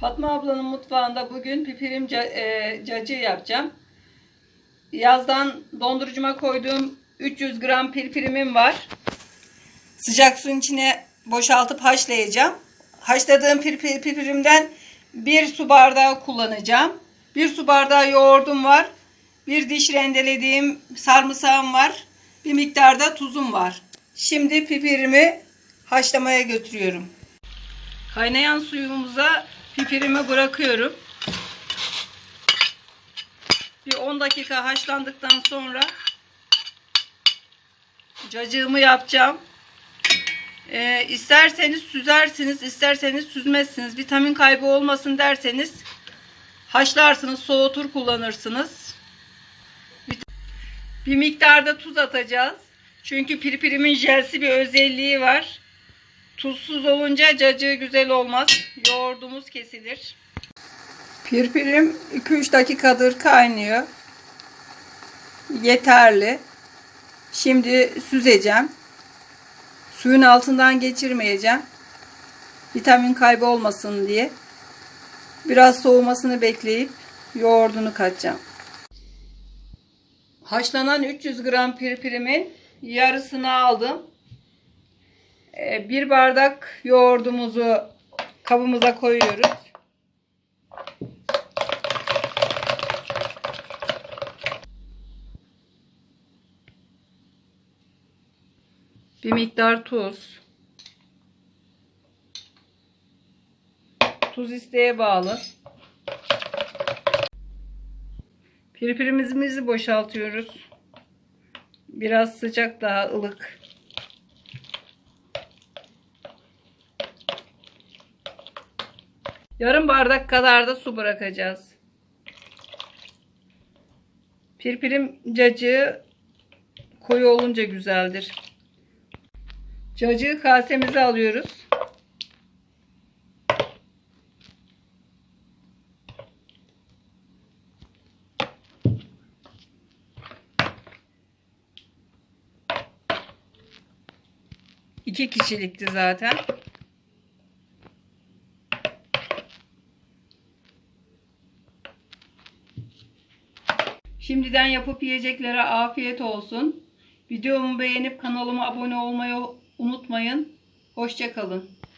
Fatma ablanın mutfağında bugün pipirim ca- e, cacığı yapacağım. Yazdan dondurucuma koyduğum 300 gram pirpirimim var. Sıcak suyun içine boşaltıp haşlayacağım. Haşladığım pirpir, pirpirimden bir su bardağı kullanacağım. Bir su bardağı yoğurdum var. Bir diş rendelediğim sarımsağım var. Bir miktarda tuzum var. Şimdi pipirimi haşlamaya götürüyorum. Kaynayan suyumuza pipirimi bırakıyorum. Bir 10 dakika haşlandıktan sonra cacığımı yapacağım. Ee, isterseniz süzersiniz, isterseniz süzmezsiniz. Vitamin kaybı olmasın derseniz haşlarsınız, soğutur kullanırsınız. Bir miktarda tuz atacağız. Çünkü pirpirimin jelsi bir özelliği var. Tuzsuz olunca cacığı güzel olmaz. Yoğurdumuz kesilir. Pirpirim 2-3 dakikadır kaynıyor. Yeterli. Şimdi süzeceğim. Suyun altından geçirmeyeceğim. Vitamin kaybı olmasın diye. Biraz soğumasını bekleyip yoğurdunu katacağım. Haşlanan 300 gram pirpirimin yarısını aldım. Ee, Bir bardak yoğurdumuzu kabımıza koyuyoruz. Bir miktar tuz. Tuz isteğe bağlı. Pirpirimizi boşaltıyoruz. Biraz sıcak daha ılık. Yarım bardak kadar da su bırakacağız. Pirpirim cacığı koyu olunca güzeldir. Cacığı kasemize alıyoruz. İki kişilikti zaten. Şimdiden yapıp yiyeceklere afiyet olsun. Videomu beğenip kanalıma abone olmayı unutmayın. Hoşçakalın.